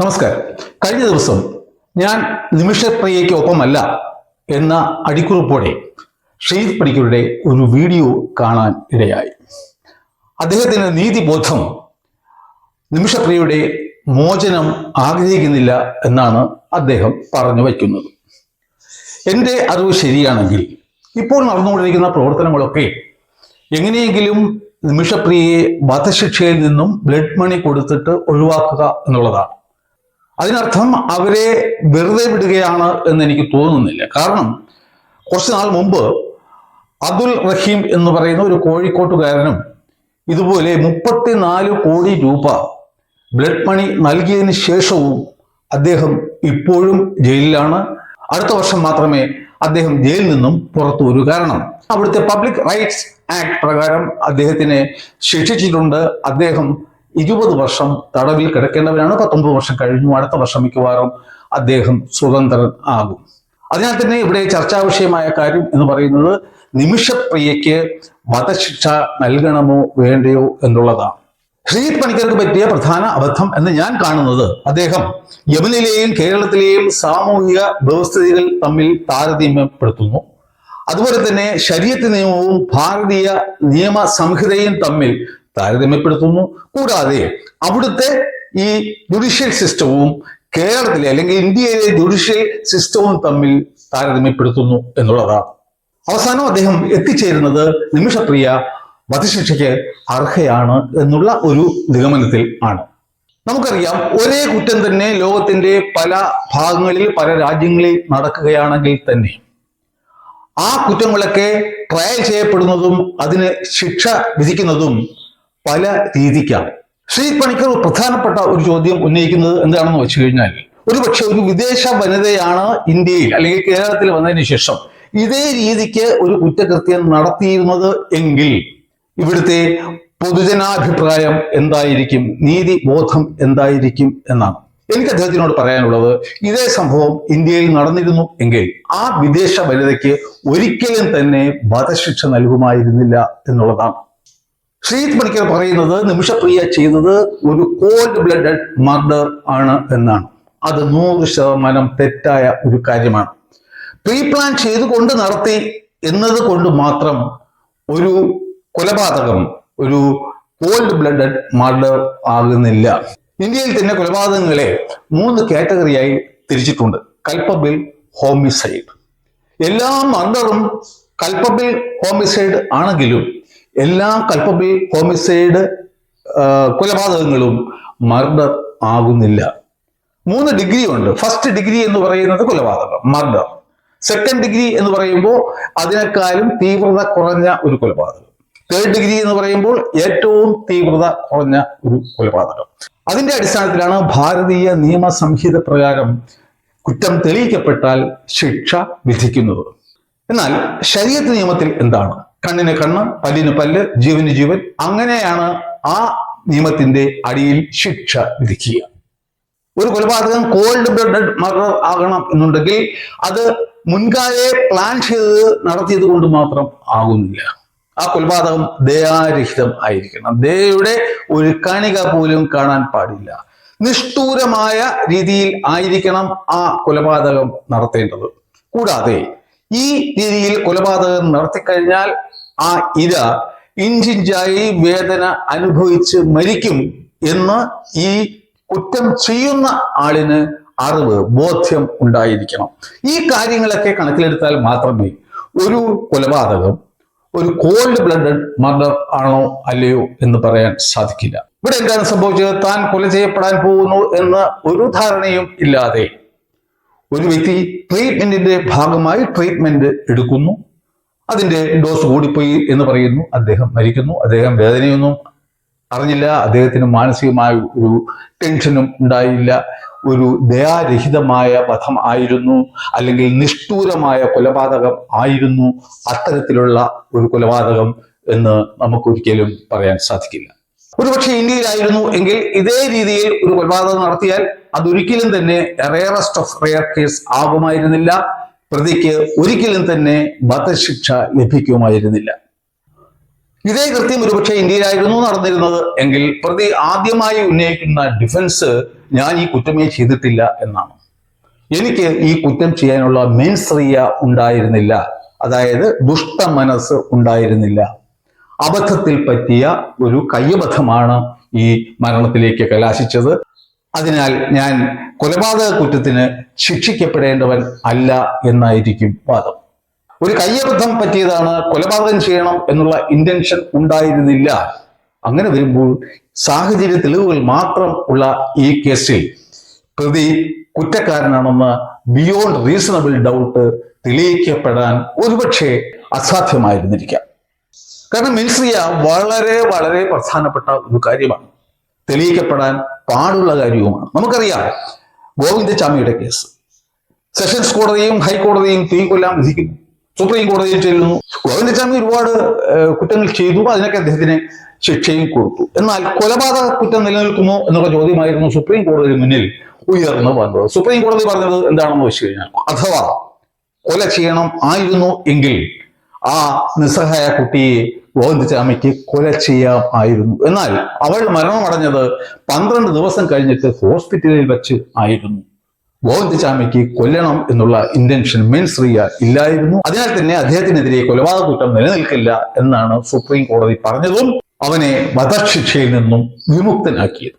നമസ്കാരം. കഴിഞ്ഞ ദിവസം ഞാൻ നിമിഷപ്രിയയ്ക്കൊപ്പമല്ല എന്ന അടിക്കുറിപ്പോടെ ഷെയ്ദ് പണിക്കരുടെ ഒരു വീഡിയോ കാണാൻ ഇടയായി. അദ്ദേഹത്തിന്റെ നീതിബോധം നിമിഷപ്രിയയുടെ മോചനം ആഗ്രഹിക്കുന്നില്ല എന്നാണ് അദ്ദേഹം പറഞ്ഞു വയ്ക്കുന്നത്. എന്റെ അറിവ് ശരിയാണെങ്കിൽ ഇപ്പോൾ നടന്നുകൊണ്ടിരിക്കുന്ന പ്രവർത്തനങ്ങളൊക്കെ എങ്ങനെയെങ്കിലും നിമിഷപ്രിയയെ വധശിക്ഷയിൽ നിന്നും ബ്ലഡ് മണി കൊടുത്തിട്ട് ഒഴിവാക്കുക എന്നുള്ളതാണ്. അതിനർത്ഥം അവരെ വെറുതെ വിടുകയാണ് എന്ന് എനിക്ക് തോന്നുന്നില്ല. കാരണം കുറച്ച് നാൾ മുമ്പ് അബ്ദുൽ റഹീം എന്ന് പറയുന്ന ഒരു കോഴിക്കോട്ടുകാരനും ഇതുപോലെ മുപ്പത്തിനാല് കോടി രൂപ ബ്ലഡ് മണി നൽകിയതിന് ശേഷവും അദ്ദേഹം ഇപ്പോഴും ജയിലിലാണ്. അടുത്ത വർഷം മാത്രമേ അദ്ദേഹം ജയിലിൽ നിന്നും പുറത്തു വരൂ. കാരണം അവിടുത്തെ പബ്ലിക് റൈറ്റ്സ് ആക്ട് പ്രകാരം അദ്ദേഹത്തിനെ ശിക്ഷിച്ചിട്ടുണ്ട്. അദ്ദേഹം ഇരുപത് വർഷം തടവിൽ കിടക്കേണ്ടവരാണ്. പത്തൊമ്പത് വർഷം കഴിഞ്ഞു. അടുത്ത വർഷം മിക്കവാറും അദ്ദേഹം സ്വതന്ത്രൻ ആകും. അതിനാൽ തന്നെ ഇവിടെ ചർച്ചാ വിഷയമായ കാര്യം എന്ന് പറയുന്നത് നിമിഷപ്രിയയ്ക്ക് വധശിക്ഷ നൽകണമോ വേണ്ടയോ എന്നുള്ളതാണ്. ശ്രീജിത് പണിക്കർക്ക് പറ്റിയ പ്രധാന അബദ്ധം എന്ന് ഞാൻ കാണുന്നത് അദ്ദേഹം യമനിലെയും കേരളത്തിലെയും സാമൂഹിക വ്യവസ്ഥിതികൾ തമ്മിൽ താരതമ്യപ്പെടുത്തുന്നു. അതുപോലെ തന്നെ ശരീരത്ത് നിയമവും ഭാരതീയ നിയമ സംഹിതയും തമ്മിൽ താരതമ്യപ്പെടുത്തുന്നു. കൂടാതെ അവിടുത്തെ ഈ ജുഡീഷ്യൽ സിസ്റ്റവും കേരളത്തിലെ അല്ലെങ്കിൽ ഇന്ത്യയിലെ ജുഡീഷ്യൽ സിസ്റ്റവും തമ്മിൽ താരതമ്യപ്പെടുത്തുന്നു എന്നുള്ളതാണ്. അവസാനം അദ്ദേഹം എത്തിച്ചേരുന്നത് നിമിഷപ്രിയ വധശിക്ഷയ്ക്ക് അർഹയാണ് എന്നുള്ള ഒരു നിഗമനത്തിൽ ആണ്. നമുക്കറിയാം ഒരേ കുറ്റം തന്നെ ലോകത്തിന്റെ പല ഭാഗങ്ങളിൽ പല രാജ്യങ്ങളിൽ നടക്കുകയാണെങ്കിൽ തന്നെ ആ കുറ്റങ്ങളൊക്കെ ട്രയൽ ചെയ്യപ്പെടുന്നതും അതിന് ശിക്ഷ വിധിക്കുന്നതും പല രീതിക്കാണ്. ശ്രീ പണിക്കർ പ്രധാനപ്പെട്ട ഒരു ചോദ്യം ഉന്നയിക്കുന്നത് എന്താണെന്ന് വെച്ച് കഴിഞ്ഞാൽ ഒരു പക്ഷെ ഒരു വിദേശ വനിതയാണ് ഇന്ത്യയിൽ അല്ലെങ്കിൽ കേരളത്തിൽ വന്നതിന് ശേഷം ഇതേ രീതിക്ക് ഒരു കുറ്റകൃത്യം നടത്തിയിരുന്നത് എങ്കിൽ ഇവിടുത്തെ പൊതുജനാഭിപ്രായം എന്തായിരിക്കും? നീതി ബോധം എന്തായിരിക്കും എന്നാണ്. എനിക്ക് അദ്ദേഹത്തിനോട് പറയാനുള്ളത് ഇതേ സംഭവം ഇന്ത്യയിൽ നടന്നിരുന്നു എങ്കിൽ ആ വിദേശ വനിതയ്ക്ക് ഒരിക്കലും തന്നെ വധശിക്ഷ നൽകുമായിരുന്നില്ല എന്നുള്ളതാണ്. ശ്രീത് പണിക്കർ പറയുന്നത് നിമിഷപ്രിയ ചെയ്തത് ഒരു കോൾഡ് ബ്ലഡഡ് മർഡർ ആണ് എന്നാണ്. അത് നൂറ് ശതമാനം തെറ്റായ ഒരു കാര്യമാണ്. പ്രീ പ്ലാൻ ചെയ്തുകൊണ്ട് നടത്തി എന്നത് കൊണ്ട് മാത്രം ഒരു കൊലപാതകം ഒരു കോൾഡ് ബ്ലഡഡ് മർഡർ ആകുന്നില്ല. ഇന്ത്യയിൽ തന്നെ കൊലപാതകങ്ങളെ മൂന്ന് കാറ്റഗറിയായി തിരിച്ചിട്ടുണ്ട്. കൽപ്പബിൾ ഹോമിസൈഡ് എല്ലാ മർഡറും കൽപ്പബിൾ ഹോമിസൈഡ് ആണെങ്കിലും എല്ലാ കൽപ്പബി ഹോമിസൈഡ് കൊലപാതകങ്ങളും മർഡർ ആകുന്നില്ല. മൂന്ന് ഡിഗ്രി ഉണ്ട്. ഫസ്റ്റ് ഡിഗ്രി എന്ന് പറയുന്നത് കൊലപാതകം മർഡർ. സെക്കൻഡ് ഡിഗ്രി എന്ന് പറയുമ്പോൾ അതിനേക്കാളും തീവ്രത കുറഞ്ഞ ഒരു കൊലപാതകം. തേർഡ് ഡിഗ്രി എന്ന് പറയുമ്പോൾ ഏറ്റവും തീവ്രത കുറഞ്ഞ ഒരു കൊലപാതകം. അതിന്റെ അടിസ്ഥാനത്തിലാണ് ഭാരതീയ നിയമ സംഹിത പ്രകാരം കുറ്റം തെളിയിക്കപ്പെട്ടാൽ ശിക്ഷ വിധിക്കുന്നത്. എന്നാൽ ശരീരത്ത് നിയമത്തിൽ എന്താണ്? കണ്ണിന് കണ്ണ് പല്ലിന് പല്ല് ജീവന് ജീവൻ. അങ്ങനെയാണ് ആ നിയമത്തിന്റെ അടിയിൽ ശിക്ഷ വിധിക്കുക. ഒരു കൊലപാതകം കോൾഡ് ബ്ലഡഡ് മർഡർ ആകണം എന്നുണ്ടെങ്കിൽ അത് മുൻകാലെ പ്ലാൻ ചെയ്ത് നടത്തിയത് കൊണ്ട് മാത്രം ആകുന്നില്ല. ആ കൊലപാതകം ദയാരഹിതം ആയിരിക്കണം. ദയയുടെ ഒരു കണിക പോലും കാണാൻ പാടില്ല. നിഷ്ഠൂരമായ രീതിയിൽ ആയിരിക്കണം ആ കൊലപാതകം നടത്തേണ്ടത്. കൂടാതെ ഈ രീതിയിൽ കൊലപാതകം നടത്തിക്കഴിഞ്ഞാൽ ആ ഇര ഇഞ്ചിഞ്ചായി വേദന അനുഭവിച്ച് മരിക്കും എന്ന് ഈ കുറ്റം ചെയ്യുന്ന ആളിന് അറിവ് ബോധ്യം ഉണ്ടായിരിക്കണം. ഈ കാര്യങ്ങളൊക്കെ കണക്കിലെടുത്താൽ മാത്രമേ ഒരു കൊലപാതകം ഒരു കോൾഡ് ബ്ലഡഡ് മർഡർ ആണോ അല്ലയോ എന്ന് പറയാൻ സാധിക്കില്ല. ഇവിടെ എന്താണ് സംഭവിച്ചത്? താൻ കൊല ചെയ്യപ്പെടാൻ പോകുന്നു എന്ന ഒരു ധാരണയും ഇല്ലാതെ ഒരു വ്യക്തി ട്രീറ്റ്മെന്റിന്റെ ഭാഗമായി ട്രീറ്റ്മെന്റ് എടുക്കുന്നു. അതിന്റെ ഡോസ് കൂടിപ്പോയി എന്ന് പറയുന്നു. അദ്ദേഹം മരിക്കുന്നു. അദ്ദേഹം വേദനയൊന്നും. അറിഞ്ഞില്ല. അദ്ദേഹത്തിന് മാനസികമായ ഒരു ടെൻഷനും ഉണ്ടായില്ല. ഒരു ദയാരഹിതമായ വധം ആയിരുന്നു. അല്ലെങ്കിൽ നിഷ്ഠൂരമായ കൊലപാതകം ആയിരുന്നു. അത്തരത്തിലുള്ള ഒരു കൊലപാതകം എന്ന് നമുക്കൊരിക്കലും പറയാൻ സാധിക്കില്ല. ഒരുപക്ഷെ ഇന്ത്യയിലായിരുന്നു എങ്കിൽ ഇതേ രീതിയിൽ ഒരു കൊലപാതകം നടത്തിയാൽ അതൊരിക്കലും തന്നെ റെയറസ്റ്റ് ഓഫ് റെയർ കേസ് ആകുമായിരുന്നില്ല. പ്രതിക്ക് ഒരിക്കലും തന്നെ വധശിക്ഷ ലഭിക്കുമായിരുന്നില്ല. ഇതേ കൃത്യം ഒരുപക്ഷെ ഇന്ത്യയിലായിരുന്നു നടന്നിരുന്നത്. എങ്കിൽ പ്രതി ആദ്യമായി ഉന്നയിക്കുന്ന ഡിഫൻസ് ഞാൻ ഈ കുറ്റമേ ചെയ്തിട്ടില്ല എന്നാണ്. എനിക്ക് ഈ കുറ്റം ചെയ്യാനുള്ള മെൻസ്രിയ ഉണ്ടായിരുന്നില്ല. അതായത് ദുഷ്ട മനസ്സ് ഉണ്ടായിരുന്നില്ല. അബദ്ധത്തിൽ പറ്റിയ ഒരു കയ്യബദ്ധമാണ് ഈ മരണത്തിലേക്ക് കലാശിച്ചത്. അതിനാൽ ഞാൻ കൊലപാതക കുറ്റത്തിന് ശിക്ഷിക്കപ്പെടേണ്ടവൻ അല്ല എന്നായിരിക്കും വാദം. ഒരു കയ്യബദ്ധം പറ്റിയതാണ് കൊലപാതകം ചെയ്യണം എന്നുള്ള ഇന്റൻഷൻ ഉണ്ടായിരുന്നില്ല. അങ്ങനെ വരുമ്പോൾ സാഹചര്യ തെളിവുകൾ മാത്രം ഉള്ള ഈ കേസിൽ പ്രതി കുറ്റക്കാരനാണെന്ന് ബിയോണ്ട് റീസണബിൾ ഡൗട്ട് തെളിയിക്കപ്പെടാൻ ഒരുപക്ഷെ അസാധ്യമായിരുന്നിരിക്കാം. കാരണം മിൻസിയ വളരെ വളരെ പ്രധാനപ്പെട്ട ഒരു കാര്യമാണ്. തെളിയിക്കപ്പെടാൻ പാടുള്ള കാര്യവുമാണ്. നമുക്കറിയാം ഗോവിന്ദസ്വാമിയുടെ കേസ്. സെഷൻസ് കോടതിയും ഹൈക്കോടതിയും തീ കൊല്ലാൻ വിധിക്കുന്നു. സുപ്രീം കോടതിയിൽ ചെല്ലുന്നു ഗോവിന്ദസ്വാമി ഒരുപാട് കുറ്റങ്ങൾ ചെയ്തു. അതിനൊക്കെ അദ്ദേഹത്തിന് ശിക്ഷയും കൊടുത്തു. എന്നാൽ കൊലപാതക കുറ്റം നിലനിൽക്കുമോ എന്നുള്ള ചോദ്യമായിരുന്നു സുപ്രീം കോടതി മുന്നിൽ ഉയർന്നു വന്നത്. സുപ്രീം കോടതി പറഞ്ഞത് എന്താണെന്ന് വെച്ച് കഴിഞ്ഞാൽ അഥവാ കൊല ചെയ്യണം ആയിരുന്നു എങ്കിൽ ആ നിസ്സഹായ കുട്ടിയെ ഗോവിന്ദചാമിക്ക് കൊല ചെയ്യാം ആയിരുന്നു. എന്നാൽ അവൾ മരണമടഞ്ഞത് പന്ത്രണ്ട് ദിവസം കഴിഞ്ഞിട്ട് ഹോസ്പിറ്റലിൽ വെച്ച് ആയിരുന്നു. ഗോവിന്ദചാമിക്ക് കൊല്ലണം എന്നുള്ള ഇന്റൻഷൻ മെൻസ്രിയ ഇല്ലായിരുന്നു. അതിനാൽ തന്നെ അദ്ദേഹത്തിനെതിരെ കൊലപാതക കുറ്റം നിലനിൽക്കില്ല എന്നാണ് സുപ്രീം കോടതി പറഞ്ഞതും അവനെ വധശിക്ഷയിൽ നിന്നും വിമുക്തനാക്കിയത്.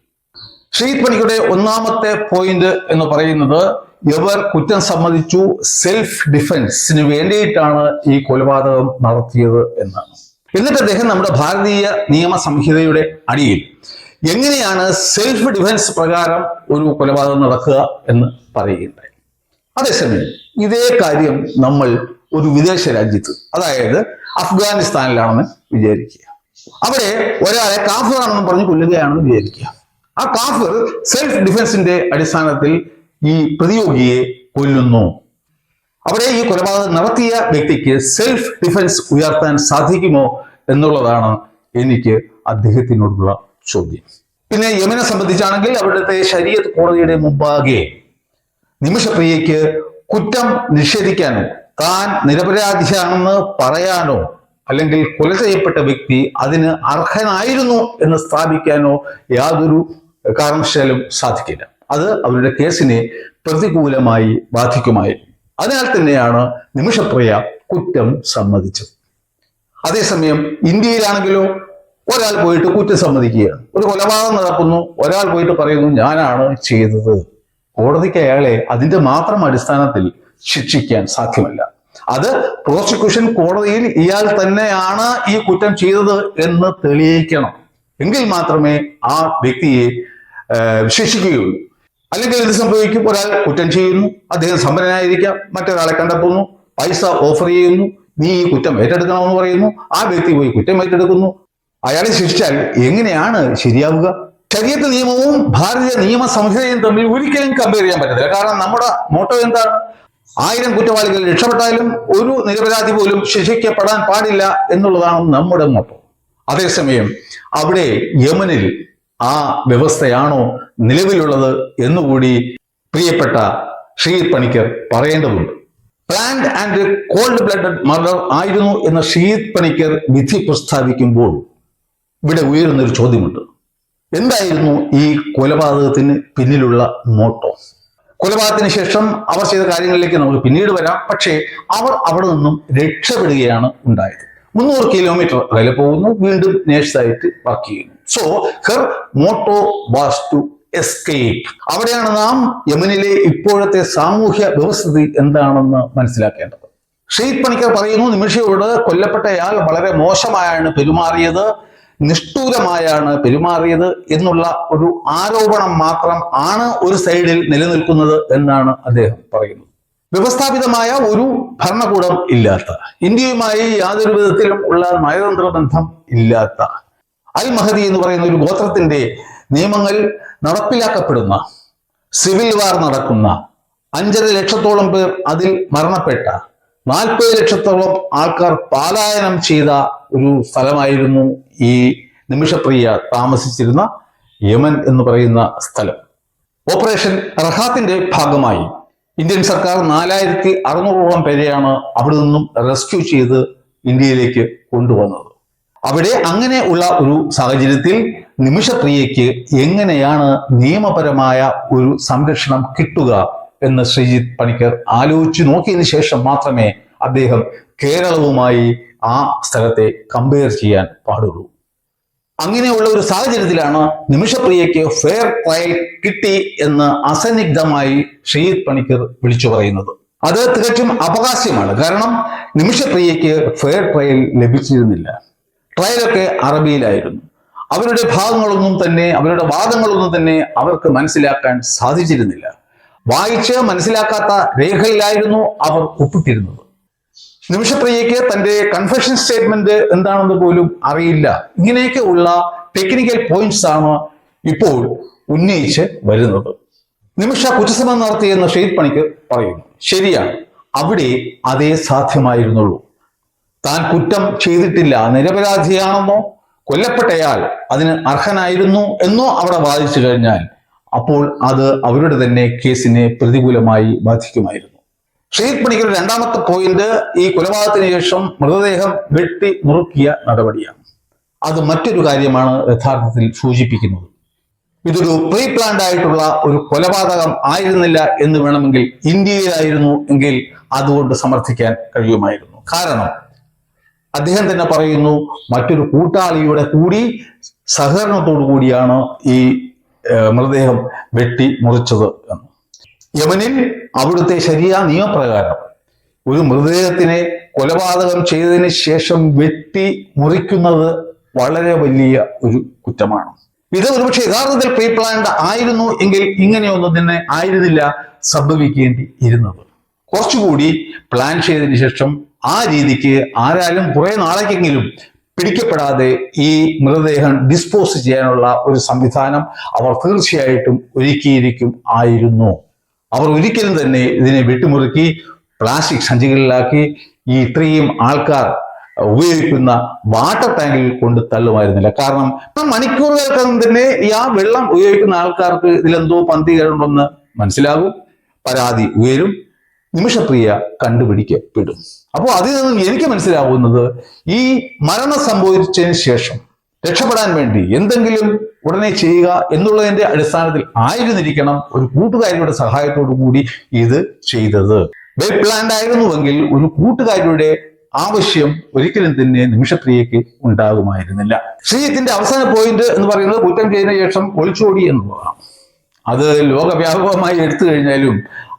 ഷെയ്ദ് പണിയുടെ ഒന്നാമത്തെ പോയിന്റ് എന്ന് പറയുന്നത് ഇവർ കുറ്റം സമ്മതിച്ചു. സെൽഫ് ഡിഫൻസിന് വേണ്ടിയിട്ടാണ് ഈ കൊലപാതകം നടത്തിയത് എന്നാണ്. എന്നിട്ട് അദ്ദേഹം നമ്മുടെ ഭാരതീയ നിയമ സംഹിതയുടെ അടിയിൽ എങ്ങനെയാണ് സെൽഫ് ഡിഫൻസ് പ്രകാരം ഒരു കൊലപാതകം നടക്കുക എന്ന് പറയുകയുണ്ടായി. അതേസമയം ഇതേ കാര്യം നമ്മൾ ഒരു വിദേശ രാജ്യത്ത് അതായത് അഫ്ഗാനിസ്ഥാനിലാണെന്ന് വിചാരിക്കുക. അവിടെ ഒരാളെ കാഫിറാണെന്ന് പറഞ്ഞ് കൊല്ലുകയാണെന്ന് വിചാരിക്കുക. ആ കാഫിർ സെൽഫ് ഡിഫൻസിന്റെ അടിസ്ഥാനത്തിൽ ഈ പ്രതിയോഗിയെ കൊല്ലുന്നു. അവിടെ ഈ കൊലപാതകം നടത്തിയ വ്യക്തിക്ക് സെൽഫ് ഡിഫൻസ് ഉയർത്താൻ സാധിക്കുമോ എന്നുള്ളതാണ് എനിക്ക് അദ്ദേഹത്തിനോടുള്ള ചോദ്യം. പിന്നെ യമനെ സംബന്ധിച്ചാണെങ്കിൽ അവിടുത്തെ ശരീരത്ത് കോടതിയുടെ മുമ്പാകെ നിമിഷപ്രിയയ്ക്ക് കുറ്റം നിഷേധിക്കാനോ താൻ നിരപരാധിയാണെന്ന് പറയാനോ അല്ലെങ്കിൽ കൊല ചെയ്യപ്പെട്ട വ്യക്തി അതിന് അർഹനായിരുന്നു എന്ന് സ്ഥാപിക്കാനോ യാതൊരു കാരണവശാലും സാധിക്കില്ല. അത് അവരുടെ കേസിനെ പ്രതികൂലമായി ബാധിക്കുമായിരുന്നു. അതിനാൽ തന്നെയാണ് നിമിഷപ്രിയ കുറ്റം സമ്മതിച്ചത്. അതേസമയം ഇന്ത്യയിലാണെങ്കിലോ ഒരാൾ പോയിട്ട് കുറ്റം സമ്മതിക്കുകയാണ് ഒരു കൊലപാതകം നടക്കുന്നു ഒരാൾ പോയിട്ട് പറയുന്നു ഞാനാണ് ചെയ്തത്. കോടതിക്ക് അയാളെ അതിന്റെ മാത്രം അടിസ്ഥാനത്തിൽ ശിക്ഷിക്കാൻ സാധ്യമല്ല. അത് പ്രോസിക്യൂഷൻ കോടതിയിൽ ഇയാൾ തന്നെയാണ് ഈ കുറ്റം ചെയ്തത് എന്ന് തെളിയിക്കണം. എങ്കിൽ മാത്രമേ ആ വ്യക്തിയെ വിശേഷിക്കുകയുള്ളൂ. അല്ലെങ്കിൽ ഇത് സംഭവിക്കും? ഒരാൾ കുറ്റം ചെയ്യുന്നു അദ്ദേഹം സമ്പന്നനായിരിക്കാം മറ്റൊരാളെ കണ്ടെത്തുന്നു പൈസ ഓഫർ ചെയ്യുന്നു നീ ഈ കുറ്റം ഏറ്റെടുക്കണമെന്ന് പറയുന്നു ആ വ്യക്തി പോയി കുറ്റം ഏറ്റെടുക്കുന്നു. അയാളെ ശിക്ഷിച്ചാൽ എങ്ങനെയാണ് ശരിയാവുക? ശരീരത്ത് നിയമവും ഭാരതീയ നിയമ സംഹിതയും തമ്മിൽ ഒരിക്കലും കമ്പയർ ചെയ്യാൻ പറ്റത്തില്ല. കാരണം നമ്മുടെ മോട്ടോ എന്താണ് ആയിരം കുറ്റവാളികൾ രക്ഷപ്പെട്ടാലും ഒരു നിരപരാധി പോലും ശിക്ഷിക്കപ്പെടാൻ പാടില്ല എന്നുള്ളതാണ് നമ്മുടെ മോട്ടോ അതേസമയം അവിടെ യമനിൽ ആ വ്യവസ്ഥയാണോ നിലവിലുള്ളത് എന്നുകൂടി പ്രിയപ്പെട്ട ഷീർ പണിക്കർ പറയേണ്ടതുണ്ട്. Planned and cold blooded murder ആയിരുന്നു എന്ന ഷീർ പണിക്കർ വിധി പ്രസ്താവിക്കുമ്പോൾ ഇവിടെ ഉയരുന്നൊരു ചോദ്യമുണ്ട്. എന്തായിരുന്നു ഈ കൊലപാതകത്തിന് പിന്നിലുള്ള മോട്ടോ കൊലപാതകത്തിന് ശേഷം അവർ ചെയ്ത കാര്യങ്ങളിലേക്ക് നമുക്ക് പിന്നീട് വരാം. പക്ഷേ അവർ അവിടെ നിന്നും രക്ഷപ്പെടുകയാണ് ഉണ്ടായത്. മുന്നൂറ് കിലോമീറ്റർ അകലെ പോകുന്നു. വീണ്ടും നേഴ്സായിട്ട് വർക്ക് ചെയ്യുന്നു. So her motto was to escape അവിടെയാണ് നാം യമനിലെ ഇപ്പോഴത്തെ സാമൂഹ്യ വ്യവസ്ഥിതി എന്താണെന്ന് മനസ്സിലാക്കേണ്ടത്. ഷെയ്ഖ് പണിക്കർ പറയുന്നു നിമിഷയോട് കൊല്ലപ്പെട്ടയാൾ വളരെ മോശമായാണ് പെരുമാറിയത് നിഷ്ഠൂരമായാണ് പെരുമാറിയത് എന്നുള്ള ഒരു ആരോപണം മാത്രം ആണ് ഒരു സൈഡിൽ നിലനിൽക്കുന്നത് എന്നാണ് അദ്ദേഹം പറയുന്നത്. വ്യവസ്ഥാപിതമായ ഒരു ഭരണകൂടം ഇല്ലാത്ത ഇന്ത്യയുമായി യാതൊരു വിധത്തിലും ഉള്ള നയതന്ത്ര ബന്ധം ഇല്ലാത്ത അൽ മഹദി എന്ന് പറയുന്ന ഒരു ഗോത്രത്തിന്റെ നിയമങ്ങൾ നടപ്പിലാക്കപ്പെടുന്ന സിവിൽ വാർ നടക്കുന്ന അഞ്ചര ലക്ഷത്തോളം പേർ അതിൽ മരണപ്പെട്ട നാൽപ്പത് ലക്ഷത്തോളം ആൾക്കാർ പാലായനം ചെയ്ത ഒരു സ്ഥലമായിരുന്നു ഈ നിമിഷപ്രിയ താമസിച്ചിരുന്ന യമൻ എന്ന് പറയുന്ന സ്ഥലം. ഓപ്പറേഷൻ റഹാത്തിന്റെ ഭാഗമായി ഇന്ത്യൻ സർക്കാർ നാലായിരത്തി അറുന്നൂറോളം പേരെയാണ് അവിടെ നിന്നും റെസ്ക്യൂ ചെയ്ത് ഇന്ത്യയിലേക്ക് കൊണ്ടുവന്നത്. അവിടെ അങ്ങനെ ഉള്ള ഒരു സാഹചര്യത്തിൽ നിമിഷപ്രിയയ്ക്ക് എങ്ങനെയാണ് നിയമപരമായ ഒരു സംരക്ഷണം കിട്ടുക എന്ന് ശ്രീജിത്ത് പണിക്കർ ആലോചിച്ചു നോക്കിയതിനു ശേഷം മാത്രമേ അദ്ദേഹം കേരളവുമായി ആ സ്ഥലത്തെ കമ്പയർ ചെയ്യാൻ പാടുള്ളൂ. അങ്ങനെയുള്ള ഒരു സാഹചര്യത്തിലാണ് നിമിഷപ്രിയയ്ക്ക് ഫെയർ ട്രയൽ കിട്ടി എന്ന് അസന്നിഗ്ധമായി ഷെയ്ദ് പണിക്കർ വിളിച്ചു പറയുന്നത്. അത് തികച്ചും അവകാശമാണ് കാരണം നിമിഷപ്രിയയ്ക്ക് ഫെയർ ട്രയൽ ലഭിച്ചിരുന്നില്ല. ട്രയലൊക്കെ അറബിയിലായിരുന്നു. അവരുടെ ഭാഗങ്ങളൊന്നും തന്നെ അവരുടെ വാദങ്ങളൊന്നും തന്നെ അവർക്ക് മനസ്സിലാക്കാൻ സാധിച്ചിരുന്നില്ല. വായിച്ച് മനസ്സിലാക്കാത്ത രേഖയിലായിരുന്നു അവർ ഒപ്പിട്ടിരുന്നത്. നിമിഷപ്രിയയ്ക്ക് തന്റെ കൺഫെഷൻ സ്റ്റേറ്റ്മെന്റ് എന്താണെന്ന് പോലും അറിയില്ല. ഇങ്ങനെയൊക്കെ ഉള്ള ടെക്നിക്കൽ പോയിന്റ്സ് ആണ് ഇപ്പോൾ ഉന്നയിച്ച് വരുന്നത്. നിമിഷ കുറ്റസമരം നടത്തിയെന്ന് ഷെയ്ദ് പണിക്ക് പറയുന്നു ശരിയാണ് അവിടെ അതേ സാധ്യമായിരുന്നുള്ളൂ. താൻ കുറ്റം ചെയ്തിട്ടില്ല നിരപരാധിയാണെന്നോ കൊല്ലപ്പെട്ടയാൾ അതിന് അർഹനായിരുന്നു എന്നോ അവിടെ വാദിച്ചു കഴിഞ്ഞാൽ അപ്പോൾ അത് അവരുടെ തന്നെ കേസിനെ പ്രതികൂലമായി ബാധിക്കുമായിരുന്നു. ഷെയ്ഖ് പണിക്കർ രണ്ടാമത്തെ പോയിന്റ് ഈ കൊലപാതകത്തിന് ശേഷം മൃതദേഹം വെട്ടി മുറുക്കിയ നടപടിയാണ്. അത് മറ്റൊരു കാര്യമാണ് യഥാർത്ഥത്തിൽ സൂചിപ്പിക്കുന്നത്. ഇതൊരു പ്രീ പ്ലാൻഡ് ആയിട്ടുള്ള ഒരു കൊലപാതകം ആയിരുന്നില്ല എന്ന് വേണമെങ്കിൽ ഇന്ത്യയിലായിരുന്നു എങ്കിൽ അതുകൊണ്ട് സമർത്ഥിക്കാൻ കഴിയുമായിരുന്നു. കാരണം അദ്ദേഹം തന്നെ പറയുന്നു മറ്റൊരു കൂട്ടാളിയുടെ കൂടി സഹകരണത്തോടു കൂടിയാണ് ഈ മൃതദേഹം വെട്ടി മുറിച്ചത് എന്ന്. യമനിൽ അവിടുത്തെ ശരിയ നിയമപ്രകാരം ഒരു മൃതദേഹത്തിനെ കൊലപാതകം ചെയ്തതിന് ശേഷം വെട്ടി മുറിക്കുന്നത് വളരെ വലിയ ഒരു കുറ്റമാണ്. ഇത് ഒരുപക്ഷെ യഥാർത്ഥത്തിൽ പ്രീ പ്ലാൻഡ് ആയിരുന്നു എങ്കിൽ ഇങ്ങനെയൊന്നും തന്നെ ആയിരുന്നില്ല സംഭവിക്കേണ്ടി ഇരുന്നത്. കുറച്ചുകൂടി പ്ലാൻ ചെയ്തതിന് ശേഷം ആ രീതിക്ക് ആരാലും കുറെ നാളേക്കെങ്കിലും പിടിക്കപ്പെടാതെ ഈ മൃതദേഹം ഡിസ്പോസ് ചെയ്യാനുള്ള ഒരു സംവിധാനം അവർ തീർച്ചയായിട്ടും ഒരുക്കിയിരിക്കും ആയിരുന്നു. അവർ ഒരിക്കലും തന്നെ ഇതിനെ വെട്ടിമുറുക്കി പ്ലാസ്റ്റിക് സഞ്ചികളിലാക്കി ഈ ഇത്രയും ആൾക്കാർ ഉപയോഗിക്കുന്ന വാട്ടർ ടാങ്കിൽ കൊണ്ട് തള്ളുമായിരുന്നില്ല. കാരണം ഇപ്പം മണിക്കൂറുകൾക്കകം തന്നെ ഈ ആ വെള്ളം ഉപയോഗിക്കുന്ന ആൾക്കാർക്ക് ഇതിലെന്തോ പന്തികളുണ്ടെന്ന് മനസ്സിലാകും. പരാതി ഉയരും. നിമിഷപ്രിയ കണ്ടുപിടിക്കപ്പെടും. അപ്പോൾ അതിൽ നിന്നും എനിക്ക് മനസ്സിലാവുന്നത് ഈ മരണം സംഭവിച്ചതിന് ശേഷം രക്ഷപ്പെടാൻ വേണ്ടി എന്തെങ്കിലും ഉടനെ ചെയ്യുക എന്നുള്ളതിന്റെ അടിസ്ഥാനത്തിൽ ആയിരുന്നിരിക്കണം ഒരു കൂട്ടുകാരിയുടെ സഹായത്തോടു കൂടി ഇത് ചെയ്തത്. വെൽ പ്ലാൻഡ് ആയിരുന്നുവെങ്കിൽ ഒരു കൂട്ടുകാരിയുടെ ആവശ്യം ഒരിക്കലും തന്നെ നിമിഷപ്രിയയ്ക്ക് ഉണ്ടാകുമായിരുന്നില്ല. ശ്രീജിത്തിന്റെ അവസാന പോയിന്റ് എന്ന് പറയുന്നത് കുറ്റം ചെയ്തതിനു ശേഷം ഒളിച്ചോടി എന്നുള്ളതാണ് അത് ലോകവ്യാപകമായി എടുത്തു കഴിഞ്ഞാലും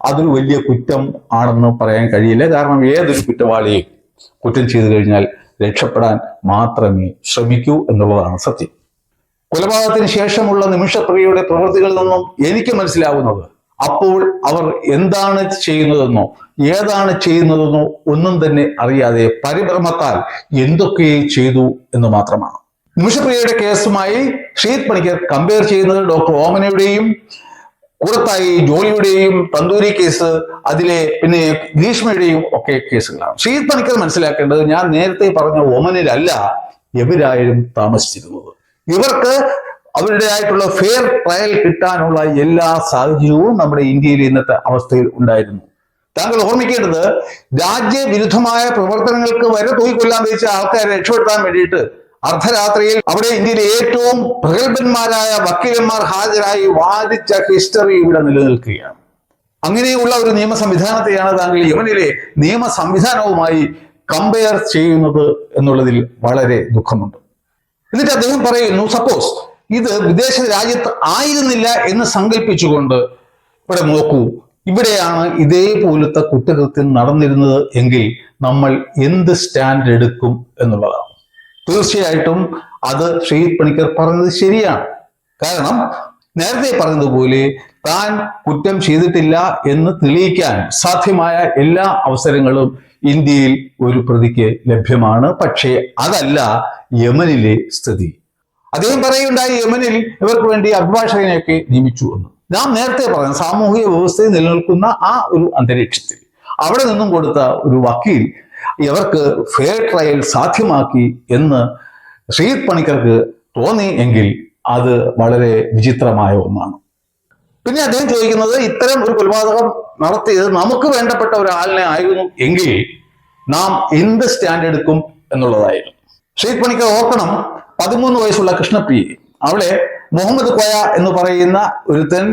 അതൊരു വലിയ കുറ്റം ആണെന്ന് പറയാൻ കഴിയില്ല. കാരണം ഏതൊരു കുറ്റവാളിയും കുറ്റം ചെയ്തു കഴിഞ്ഞാൽ രക്ഷപ്പെടാൻ മാത്രമേ ശ്രമിക്കൂ എന്നുള്ളതാണ് സത്യം. കൊലപാതകത്തിന് ശേഷമുള്ള നിമിഷപ്രിയയുടെ പ്രവൃത്തികളിൽ നിന്നും എനിക്ക് മനസ്സിലാവുന്നത് അപ്പോൾ അവർ എന്താണ് ചെയ്യുന്നതെന്നോ ഏതാണ് ചെയ്യുന്നതെന്നോ ഒന്നും തന്നെ അറിയാതെ പരിഭ്രമത്താൽ എന്തൊക്കെ ചെയ്തു എന്ന് മാത്രമാണ്. നിമിഷപ്രിയയുടെ കേസുമായി ഷീത് പണിക്കർ കമ്പയർ ചെയ്യുന്നത് ഡോക്ടർ ഓമനയുടെയും കൂടത്തായി ജോലിയുടെയും തന്തൂരി കേസ് അതിലെ പിന്നെ ഗ്രീഷ്മയുടെയും ഒക്കെ കേസുകളാണ്. ഷീത് പണിക്കർ മനസ്സിലാക്കേണ്ടത് ഞാൻ നേരത്തെ പറഞ്ഞ ഓമനിലല്ല എവരായാലും താമസിച്ചിരുന്നത്. ഇവർക്ക് അവരുടേതായിട്ടുള്ള ഫെയർ ട്രയൽ കിട്ടാനുള്ള എല്ലാ സാഹചര്യവും നമ്മുടെ ഇന്ത്യയിൽ ഇന്നത്തെ അവസ്ഥയിൽ ഉണ്ടായിരുന്നു. താങ്കൾ ഓർമ്മിക്കേണ്ടത് രാജ്യവിരുദ്ധമായ പ്രവർത്തനങ്ങൾക്ക് വരെ തൂക്കിക്കൊല്ലാൻ വെച്ച ആൾക്കാരെ രക്ഷപ്പെടുത്താൻ വേണ്ടിയിട്ട് അർദ്ധരാത്രിയിൽ അവിടെ ഇന്ത്യയിലെ ഏറ്റവും പ്രഗത്ഭന്മാരായ വക്കീലന്മാർ ഹാജരായി വാദിച്ച ഹിസ്റ്ററി ഇവിടെ നിലനിൽക്കുകയാണ്. അങ്ങനെയുള്ള ഒരു നിയമ സംവിധാനത്തെയാണ് താങ്കൾ യമനിലെ നിയമ സംവിധാനവുമായി കമ്പയർ ചെയ്യുന്നത് എന്നുള്ളതിൽ വളരെ ദുഃഖമുണ്ട്. എന്നിട്ട് അദ്ദേഹം പറയുന്നു സപ്പോസ് ഇത് വിദേശ രാജ്യത്ത് ആയിരുന്നില്ല എന്ന് സങ്കല്പിച്ചുകൊണ്ട് ഇവിടെ നോക്കൂ ഇവിടെയാണ് ഇതേപോലത്തെ കുറ്റകൃത്യം നടന്നിരുന്നത് എങ്കിൽ നമ്മൾ എന്ത് സ്റ്റാൻഡ് എടുക്കും എന്നുള്ളതാണ്. തീർച്ചയായിട്ടും അത് ഷെയ്ദ് പണിക്കർ പറഞ്ഞത് ശരിയാണ്. കാരണം നേരത്തെ പറഞ്ഞതുപോലെ താൻ കുറ്റം ചെയ്തിട്ടില്ല എന്ന് തെളിയിക്കാൻ സാധ്യമായ എല്ലാ അവസരങ്ങളും ഇന്ത്യയിൽ ഒരു പ്രതിക്ക് ലഭ്യമാണ്. പക്ഷേ അതല്ല യമനിലെ സ്ഥിതി. അദ്ദേഹം പറയുണ്ടായി യമനിൽ ഇവർക്ക് വേണ്ടി അഭിഭാഷകനെയൊക്കെ നിയമിച്ചു എന്ന്. നാം നേരത്തെ പറഞ്ഞ സാമൂഹിക വ്യവസ്ഥയിൽ നിലനിൽക്കുന്ന ആ ഒരു അന്തരീക്ഷത്തിൽ അവിടെ നിന്നും കൊടുത്ത ഒരു വക്കീൽ ഇവർക്ക് ഫെയർ ട്രയൽ സാധ്യമാക്കി എന്ന് ശ്രീ പണിക്കർക്ക് തോന്നി എങ്കിൽ അത് വളരെ വിചിത്രമായ ഒന്നാണ്. പിന്നെ അദ്ദേഹം ചോദിക്കുന്നത് ഇത്തരം ഒരു കൊലപാതകം നടത്തിയത് നമുക്ക് വേണ്ടപ്പെട്ട ഒരാളിനെ ആയിരുന്നു എങ്കിൽ നാം എന്ത് സ്റ്റാൻഡ് എടുക്കും എന്നുള്ളതായിരുന്നു. ഷെയ്ഖ് പണിക്കർ ഓർക്കണം പതിമൂന്ന് വയസ്സുള്ള കൃഷ്ണപ്രിയെ അവളെ മുഹമ്മദ് കോയ എന്ന് പറയുന്ന ഒരുത്തൻ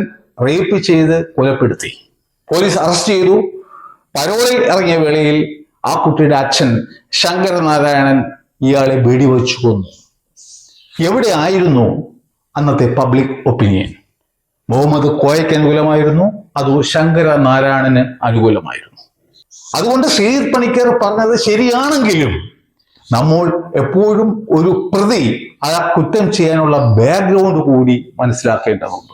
റേപ്പ് ചെയ്ത് കൊലപ്പെടുത്തി. പോലീസ് അറസ്റ്റ് ചെയ്തു. പരോളിൽ ഇറങ്ങിയ വേളയിൽ ആ കുട്ടിയുടെ അച്ഛൻ ശങ്കരനാരായണൻ ഇയാളെ വെടിവെച്ചു കൊന്നു എവിടെ ആയിരുന്നു അന്നത്തെ പബ്ലിക് ഒപ്പീനിയൻ മുഹമ്മദ് കോയയ്ക്ക് അനുകൂലമായിരുന്നു അതോ ശങ്കരനാരായണന് അനുകൂലമായിരുന്നു? അതുകൊണ്ട് ശ്രീജിത് പണിക്കർ പറഞ്ഞത് ശരിയാണെങ്കിലും നമ്മൾ എപ്പോഴും ഒരു പ്രതി ആ കുറ്റം ചെയ്യാനുള്ള ബാക്ക്ഗ്രൗണ്ട് കൂടി മനസ്സിലാക്കേണ്ടതുണ്ട്.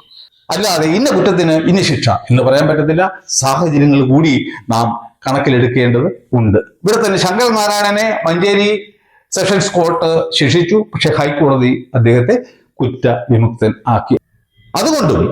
അല്ലാതെ ഇന്ന കുറ്റത്തിന് ഇന്ന ശിക്ഷ എന്ന് പറയാൻ പറ്റത്തില്ല. സാഹചര്യങ്ങൾ കൂടി നാം കണക്കിലെടുക്കേണ്ടത് ഉണ്ട്. ഇവിടെ തന്നെ ശങ്കർ നാരായണനെ മഞ്ചേരി സെഷൻസ് കോർട്ട് ശിക്ഷിച്ചു. പക്ഷെ ഹൈക്കോടതി അദ്ദേഹത്തെ കുറ്റ വിമുക്തൻ ആക്കി. അതുകൊണ്ടും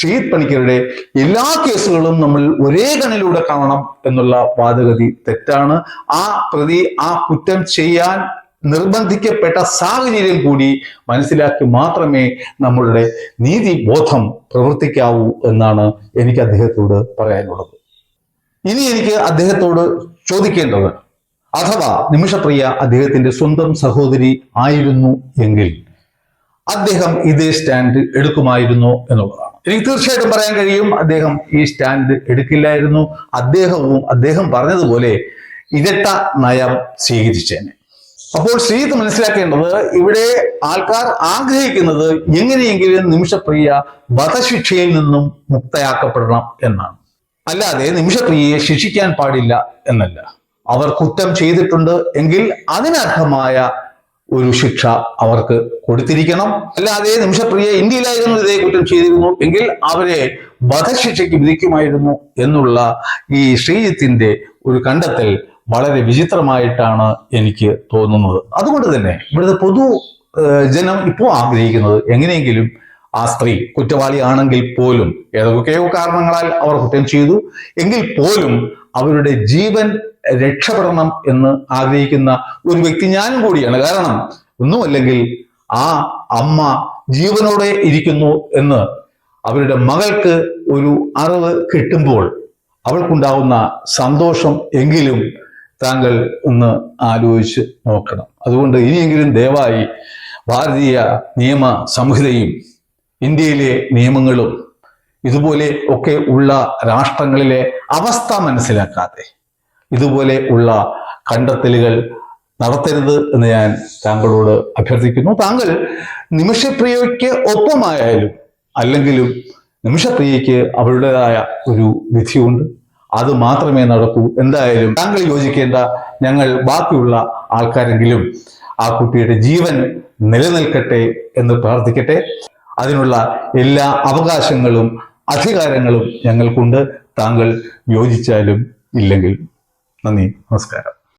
ഷഹീദ് പണിക്കരുടെ എല്ലാ കേസുകളും നമ്മൾ ഒരേ കണ്ണിലൂടെ കാണണം എന്നുള്ള വാദഗതി തെറ്റാണ്. ആ പ്രതി ആ കുറ്റം ചെയ്യാൻ നിർബന്ധിക്കപ്പെട്ട സാഹചര്യം കൂടി മനസ്സിലാക്കി മാത്രമേ നമ്മളുടെ നീതിബോധം പ്രവർത്തിക്കാവൂ എന്നാണ് എനിക്ക് അദ്ദേഹത്തോട് പറയാനുള്ളത്. ഇനി എനിക്ക് അദ്ദേഹത്തോട് ചോദിക്കേണ്ടത് അഥവാ നിമിഷപ്രിയ അദ്ദേഹത്തിന്റെ സ്വന്തം സഹോദരി ആയിരുന്നു എങ്കിൽ അദ്ദേഹം ഇതേ സ്റ്റാൻഡ് എടുക്കുമായിരുന്നു എന്നുള്ളതാണ്. എനിക്ക് തീർച്ചയായിട്ടും പറയാൻ കഴിയും അദ്ദേഹം ഈ സ്റ്റാൻഡ് എടുക്കില്ലായിരുന്നു. അദ്ദേഹവും അദ്ദേഹം പറഞ്ഞതുപോലെ ഇരട്ട നയം സ്വീകരിച്ചേനെ. അപ്പോൾ ശ്രീത്ത് മനസ്സിലാക്കേണ്ടത് ഇവിടെ ആൾക്കാർ ആഗ്രഹിക്കുന്നത് എങ്ങനെയെങ്കിലും നിമിഷപ്രിയ വധശിക്ഷയിൽ നിന്നും മുക്തയാക്കപ്പെടണം എന്നാണ്. അല്ലാതെ നിമിഷപ്രിയയെ ശിക്ഷിക്കാൻ പാടില്ല എന്നല്ല. അവർ കുറ്റം ചെയ്തിട്ടുണ്ട് എങ്കിൽ അതിനർഹമായ ഒരു ശിക്ഷ അവർക്ക് കൊടുത്തിരിക്കണം. അല്ലാതെ നിമിഷപ്രിയ ഇന്ത്യയിലായിരുന്നു ഇതേ കുറ്റം ചെയ്തിരുന്നു എങ്കിൽ അവരെ വധശിക്ഷയ്ക്ക് വിധിക്കുമായിരുന്നു എന്നുള്ള ഈ ശ്രീജിത്തിന്റെ ഒരു കണ്ടെത്തൽ വളരെ വിചിത്രമായിട്ടാണ് എനിക്ക് തോന്നുന്നത്. അതുകൊണ്ട് തന്നെ ഇവിടുത്തെ പൊതു ജനം ഇപ്പോൾ ആഗ്രഹിക്കുന്നത് എങ്ങനെയെങ്കിലും ആ സ്ത്രീ കുറ്റവാളിയാണെങ്കിൽ പോലും ഏതൊക്കെയോ കാരണങ്ങളാൽ അവർ കുറ്റം ചെയ്തു. എങ്കിൽ പോലും അവരുടെ ജീവൻ രക്ഷപ്പെടണം എന്ന് ആഗ്രഹിക്കുന്ന ഒരു വ്യക്തി ഞാനും കൂടിയാണ്. കാരണം ഒന്നുമല്ലെങ്കിൽ ആ അമ്മ ജീവനോടെ ഇരിക്കുന്നു എന്ന് അവരുടെ മകൾക്ക് ഒരു അറിവ് കിട്ടുമ്പോൾ അവൾക്കുണ്ടാവുന്ന സന്തോഷം എങ്കിലും താങ്കൾ ഒന്ന് ആലോചിച്ച് നോക്കണം. അതുകൊണ്ട് ഇനിയെങ്കിലും ദയവായി ഭാരതീയ നിയമ സംഹിതയും ഇന്ത്യയിലെ നിയമങ്ങളും ഇതുപോലെ ഒക്കെ ഉള്ള രാഷ്ട്രങ്ങളിലെ അവസ്ഥ മനസ്സിലാക്കാതെ ഇതുപോലെ ഉള്ള കണ്ടെത്തലുകൾ നടത്തരുത് എന്ന് ഞാൻ താങ്കളോട് അഭ്യർത്ഥിക്കുന്നു. താങ്കൾ നിമിഷപ്രിയയ്ക്ക് ഒപ്പമായാലും അല്ലെങ്കിലും നിമിഷപ്രിയയ്ക്ക് അവരുടേതായ ഒരു വിധിയുണ്ട്. അത് മാത്രമേ നടക്കൂ. എന്തായാലും താങ്കൾ യോജിക്കേണ്ട ഞങ്ങൾ ബാക്കിയുള്ള ആൾക്കാരെങ്കിലും ആ കുട്ടിയുടെ ജീവൻ നിലനിൽക്കട്ടെ എന്ന് പ്രാർത്ഥിക്കട്ടെ. അതിനുള്ള എല്ലാ അവകാശങ്ങളും അധികാരങ്ങളും ഞങ്ങൾക്കുണ്ട്. താങ്കൾ യോജിച്ചാലും ഇല്ലെങ്കിൽ. നന്ദി. നമസ്കാരം.